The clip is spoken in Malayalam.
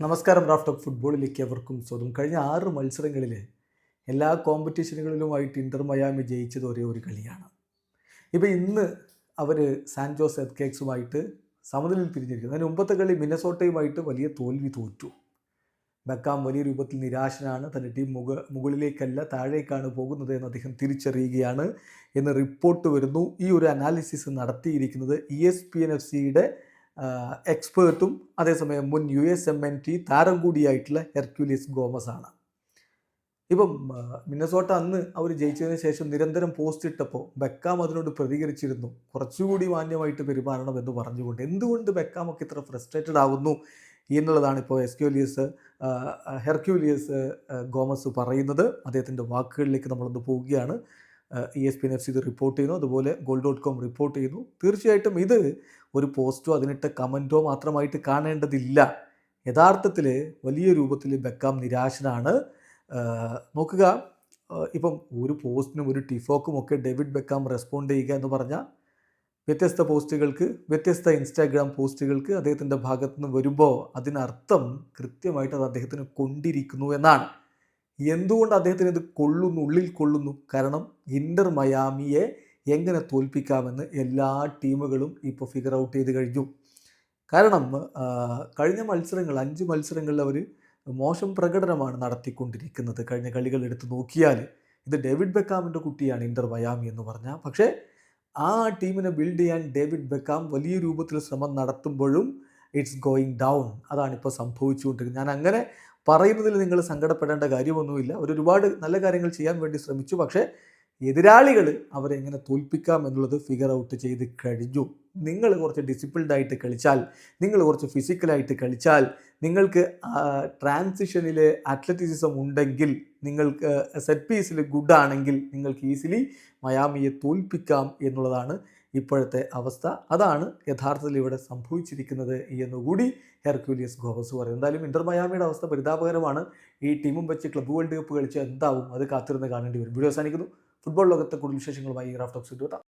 നമസ്കാരം റാഫ്റ്റ് ഓഫ് ഫുട്ബോളിലേക്ക് എവർക്കും സ്വന്തം. കഴിഞ്ഞ ആറ് മത്സരങ്ങളിൽ എല്ലാ കോമ്പറ്റീഷനുകളിലുമായിട്ട് ഇന്റർ മയാമി ജയിച്ചത് ഒരേ ഒരു കളിയാണ്. ഇപ്പോൾ ഇന്ന് അവർ സാൻ ജോസ് എത് കേക്സുമായിട്ട് സമനിലയിൽ പിരിഞ്ഞിരിക്കുന്നു. അതിന് മുമ്പത്തെ കളി മിനസോട്ടയുമായിട്ട് വലിയ തോൽവി തോറ്റു. ബക്കാം വലിയ രൂപത്തിൽ നിരാശനാണ്. തന്റെ ടീം മുക മുകളിലേക്കല്ല താഴേക്കാണ് പോകുന്നത് എന്ന് അദ്ദേഹം തിരിച്ചറിയുകയാണ് എന്ന് റിപ്പോർട്ട് വരുന്നു. ഈ ഒരു അനാലിസിസ് നടത്തിയിരിക്കുന്നത് E S P N F സിയുടെ എക്സ്പേർട്ടും അതേസമയം മുൻ U S M N T താരം കൂടിയായിട്ടുള്ള ഹെർക്യുലിയസ് ഗോമസ് ആണ്. ഇപ്പം മിന്നസോട്ട അന്ന് അവർ ജയിച്ചതിന് ശേഷം നിരന്തരം പോസ്റ്റ് ഇട്ടപ്പോൾ ബെക്കാം അതിനോട് പ്രതികരിച്ചിരുന്നു. കുറച്ചുകൂടി മാന്യമായിട്ട് പെരുമാറണം എന്ന് പറഞ്ഞുകൊണ്ട് എന്തുകൊണ്ട് ബെക്കാം ഒക്കെ ഇത്ര ഫ്രസ്ട്രേറ്റഡ് ആവുന്നു എന്നുള്ളതാണ് ഇപ്പോൾ എസ്ക്യൂലിയസ് ഹെർക്യൂലിയസ് ഗോമസ് പറയുന്നത്. അദ്ദേഹത്തിന്റെ വാക്കുകളിലേക്ക് നമ്മളൊന്ന് പോവുകയാണ്. E S P N F C ഇത് റിപ്പോർട്ട് ചെയ്യുന്നു. അതുപോലെ ഗോൾ ഡോട്ട് കോം റിപ്പോർട്ട് ചെയ്യുന്നു. തീർച്ചയായിട്ടും ഇത് ഒരു പോസ്റ്റോ അതിനിട്ട കമന്റോ മാത്രമായിട്ട് കാണേണ്ടതില്ല. യഥാർത്ഥത്തിൽ വലിയ രൂപത്തിൽ ബെക്കാം നിരാശനാണ്. നോക്കുക. ഇപ്പം ഒരു പോസ്റ്റിനും ഒരു ടിഫോക്കും ഒക്കെ ഡേവിഡ് ബെക്കാം റെസ്പോണ്ട് ചെയ്യുക എന്ന് പറഞ്ഞാൽ വ്യത്യസ്ത പോസ്റ്റുകൾക്ക് വ്യത്യസ്ത ഇൻസ്റ്റാഗ്രാം പോസ്റ്റുകൾക്ക് അദ്ദേഹത്തിന്റെ ഭാഗത്തുനിന്ന് വരുമ്പോൾ അതിനർത്ഥം കൃത്യമായിട്ട് അത് അദ്ദേഹത്തിന് കൊണ്ടിരിക്കുന്നു എന്നാണ്. എന്തുകൊണ്ട് അദ്ദേഹത്തിന് ഇത് കൊള്ളുന്നു ഉള്ളിൽ കൊള്ളുന്നു? കാരണം ഇന്റർ മയാമിയെ എങ്ങനെ തോൽപ്പിക്കാമെന്ന് എല്ലാ ടീമുകളും ഇപ്പോൾ ഫിഗർ ഔട്ട് ചെയ്ത് കഴിഞ്ഞു. കാരണം കഴിഞ്ഞ മത്സരങ്ങൾ അഞ്ച് മത്സരങ്ങളിൽ അവർ മോശം പ്രകടനമാണ് നടത്തിക്കൊണ്ടിരിക്കുന്നത്. കഴിഞ്ഞ കളികൾ എടുത്ത് നോക്കിയാൽ ഇത് ഡേവിഡ് ബെക്കാമിന്റെ കുട്ടിയാണ് ഇന്റർ മയാമി എന്ന് പറഞ്ഞാൽ പക്ഷേ ആ ടീമിനെ ബിൽഡ് ചെയ്യാൻ ഡേവിഡ് ബെക്കാം വലിയ രൂപത്തിൽ ശ്രമം നടത്തുമ്പോഴും ഇറ്റ്സ് ഗോയിങ് ഡൗൺ. അതാണ് ഇപ്പോൾ സംഭവിച്ചുകൊണ്ടിരിക്കുന്നത്. ഞാൻ അങ്ങനെ പറയുന്നതിൽ നിങ്ങൾ സങ്കടപ്പെടേണ്ട കാര്യമൊന്നുമില്ല. അവർ ഒരുപാട് നല്ല കാര്യങ്ങൾ ചെയ്യാൻ വേണ്ടി ശ്രമിച്ചു. പക്ഷേ എതിരാളികൾ അവരെ എങ്ങനെ തോൽപ്പിക്കാം എന്നുള്ളത് ഫിഗർ ഔട്ട് ചെയ്ത് കഴിഞ്ഞു. നിങ്ങൾ കുറച്ച് ഡിസിപ്ലിൻഡ് ആയിട്ട് കളിച്ചാൽ നിങ്ങൾ കുറച്ച് ഫിസിക്കലായിട്ട് കളിച്ചാൽ നിങ്ങൾക്ക് ട്രാൻസിഷനിൽ അത്ലറ്റിസിസം ഉണ്ടെങ്കിൽ നിങ്ങൾക്ക് സെറ്റ് പീസിൽ ഗുഡ് ആണെങ്കിൽ നിങ്ങൾക്ക് ഈസിലി മയാമിയെ തോൽപ്പിക്കാം എന്നുള്ളതാണ് ഇപ്പോഴത്തെ അവസ്ഥ അതാണ് യഥാർത്ഥത്തിൽ ഇവിടെ സംഭവിച്ചിരിക്കുന്നത് എന്നുകൂടി ഹെർക്യൂലിയസ് ഗോവസ് പറയും. എന്തായാലും ഇന്റർ മയാമിയുടെ അവസ്ഥ പരിതാപകരമാണ്. ഈ ടീമും വെച്ച് ക്ലബ് വേൾഡ് കപ്പ് കളിച്ച് എന്താവും? അത് കാത്തിരുന്ന് കാണേണ്ടി വരും. വീഡിയോ അവസാനിക്കുന്നു. ഫുട്ബോൾ ലോകത്തെ കൂടുതൽ വിശേഷങ്ങളുമായി റാഫ്റ്റോക്സ് എത്താം